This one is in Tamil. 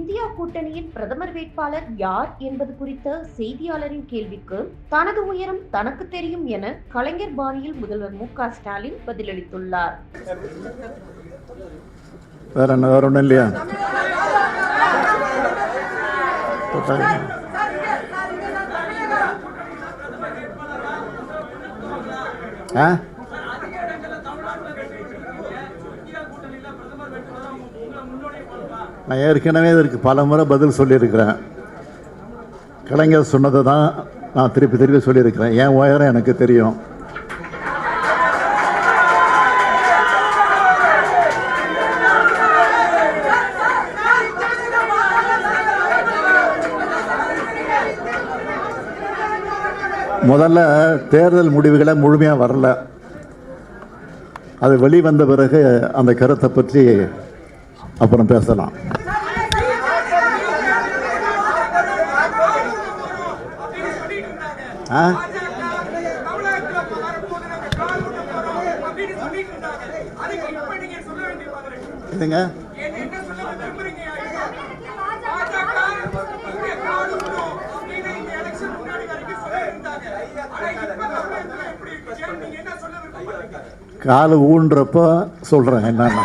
இந்தியா கூட்டணியின் பிரதமர் வேட்பாளர் யார் என்பது குறித்த செய்தியாளரின் கேள்விக்கு தனது உயரம் தனக்கு தெரியும் என கலைஞர் பாணியில் முதல்வர் மு க ஸ்டாலின் பதிலளித்துள்ளார். வேற என்ன வேற ஒன்றும் இல்லையா? ஆ? நான் ஏற்கனவே இதற்கு பல முறை பதில் சொல்லியிருக்கிறேன். கலைஞர் சொன்னதை தான் நான் திருப்பி திருப்பி சொல்லியிருக்கிறேன். என் உயரம் எனக்கு தெரியும். முதல்ல தேர்தல் முடிவுகளை முழுமையாக வரல. அது வெளிவந்த பிறகு அந்த கருத்தை பற்றி அப்புறம் பேசலாம். ஆ? இதுங்க கால் ஊன்றப்ப சொல்கிறேன் என்னன்னு.